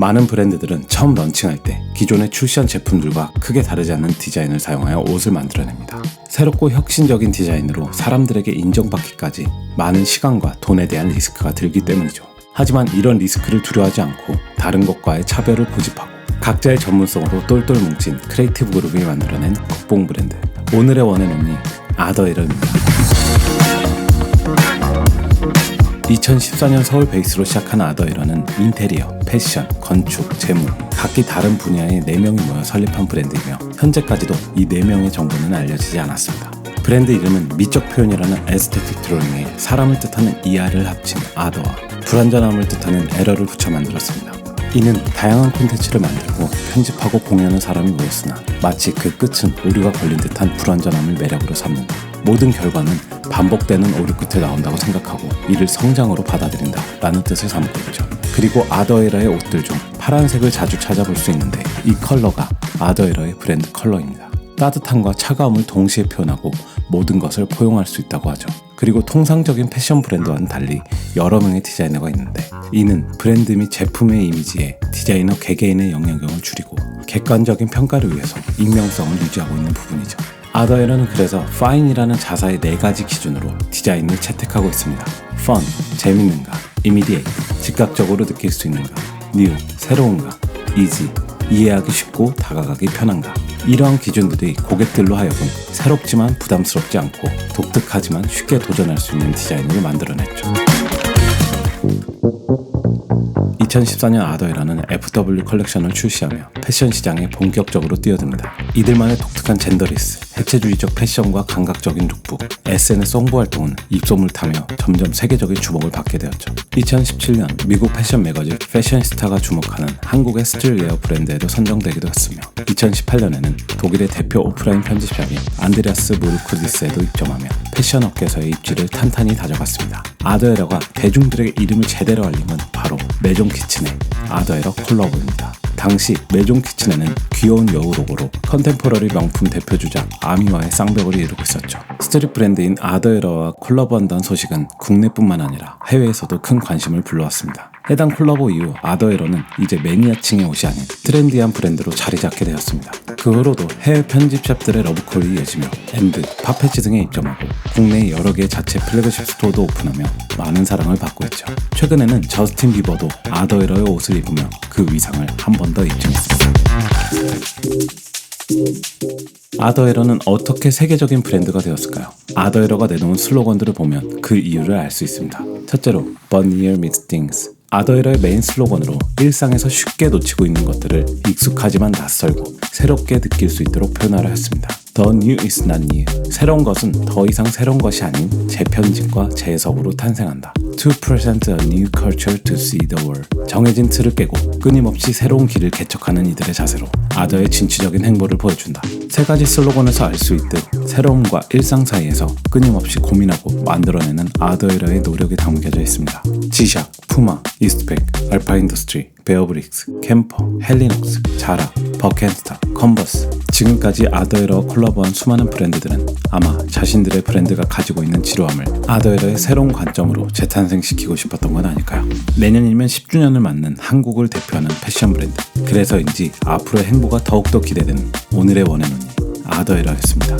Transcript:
많은 브랜드들은 처음 런칭할 때 기존의 출시한 제품들과 크게 다르지 않은 디자인을 사용하여 옷을 만들어냅니다. 새롭고 혁신적인 디자인으로 사람들에게 인정받기까지 많은 시간과 돈에 대한 리스크가 들기 때문이죠. 하지만 이런 리스크를 두려워하지 않고 다른 것과의 차별을 고집하고 각자의 전문성으로 똘똘 뭉친 크리에이티브 그룹이 만들어낸 국뽕 브랜드 오늘의 원앤온리 아더이러입니다. 2014년 서울 베이스로 시작한 아더이러는 인테리어, 패션, 건축, 재무 각기 다른 분야의 4명이 모여 설립한 브랜드이며 현재까지도 이 4명의 정보는 알려지지 않았습니다. 브랜드 이름은 미적 표현이라는 에스테틱 드로잉에 사람을 뜻하는 이하를 합친 아더와 불완전함을 뜻하는 에러를 붙여 만들었습니다. 이는 다양한 콘텐츠를 만들고 편집하고 공유하는 사람이 모였으나 마치 그 끝은 오류가 걸린 듯한 불완전함을 매력으로 삼는 모든 결과는 반복되는 오류 끝에 나온다고 생각하고 이를 성장으로 받아들인다 라는 뜻을 삼고 있죠. 그리고 아더에러의 옷들 중 파란색을 자주 찾아볼 수 있는데 이 컬러가 아더에러의 브랜드 컬러입니다. 따뜻함과 차가움을 동시에 표현하고 모든 것을 포용할 수 있다고 하죠. 그리고 통상적인 패션 브랜드와는 달리 여러 명의 디자이너가 있는데 이는 브랜드 및 제품의 이미지에 디자이너 개개인의 영향력을 줄이고 객관적인 평가를 위해서 익명성을 유지하고 있는 부분이죠. 아더에러는 그래서 fine이라는 자사의 네 가지 기준으로 디자인을 채택하고 있습니다. fun, 재밌는가, immediate, 즉각적으로 느낄 수 있는가, new, 새로운가, easy, 이해하기 쉽고 다가가기 편한가. 이러한 기준들이 고객들로 하여금 새롭지만 부담스럽지 않고 독특하지만 쉽게 도전할 수 있는 디자인을 만들어냈죠. 2014년 아더이라는 FW 컬렉션을 출시하며 패션 시장에 본격적으로 뛰어듭니다. 이들만의 독특한 젠더리스, 해체주의적 패션과 감각적인 룩북, SNS 홍보 활동은 입소문을 타며 점점 세계적인 주목을 받게 되었죠. 2017년 미국 패션 매거진 패션스타가 주목하는 한국의 스트릴웨어 브랜드에도 선정되기도 했으며 2018년에는 독일의 대표 오프라인 편집샵인 안드레아스 모르쿠디스에도 입점하며 패션 업계에서의 입지를 탄탄히 다져갔습니다. 아더에러가 대중들에게 이름을 제대로 알림은 바로 매종 키친의 아더에러 콜라보입니다. 당시 매종 키친에는 귀여운 여우 로고로 컨템포러리 명품 대표 주자 아미와의 쌍벽을 이루고 있었죠. 스트릿 브랜드인 아더에러와 콜라보한다는 소식은 국내뿐만 아니라 해외에서도 큰 관심을 불러왔습니다. 해당 콜라보 이후 아더에러는 이제 매니아층의 옷이 아닌 트렌디한 브랜드로 자리 잡게 되었습니다. 그 후로도 해외 편집샵들의 러브콜이 이어지며 엠드, 파페치 등에 입점하고 국내 여러 개의 자체 플래그십 스토어도 오픈하며 많은 사랑을 받고 있죠. 최근에는 저스틴 비버도 아더에러의 옷을 입으며 그 위상을 한 번 더 입증했습니다. 아더에러는 어떻게 세계적인 브랜드가 되었을까요? 아더에러가 내놓은 슬로건들을 보면 그 이유를 알 수 있습니다. 첫째로, But near meets things. 아더에러의 메인 슬로건으로 일상에서 쉽게 놓치고 있는 것들을 익숙하지만 낯설고 새롭게 느낄 수 있도록 표현하려 했습니다. The new is not new. 새로운 것은 더 이상 새로운 것이 아닌 재편집과 재해석으로 탄생한다. To present a new culture to see the world. 정해진 틀을 깨고 끊임없이 새로운 길을 개척하는 이들의 자세로 아더의 진취적인 행보를 보여준다. 세 가지 슬로건에서 알 수 있듯 새로움과 일상 사이에서 끊임없이 고민하고 만들어내는 아더에러의 노력이 담겨져 있습니다. 지샥, 푸마, 이스트백, 알파인더스트리, 베어브릭스, 캠퍼, 헬리녹스, 자라, 버켄스타, 컨버스 지금까지 아더에러와 콜라보한 수많은 브랜드들은 아마 자신들의 브랜드가 가지고 있는 지루함을 아더에러의 새로운 관점으로 재탄생시키고 싶었던 건 아닐까요? 내년이면 10주년을 맞는 한국을 대표하는 패션 브랜드 그래서인지 앞으로의 행보가 더욱더 기대되는 오늘의 원앤온이 아더에러였습니다.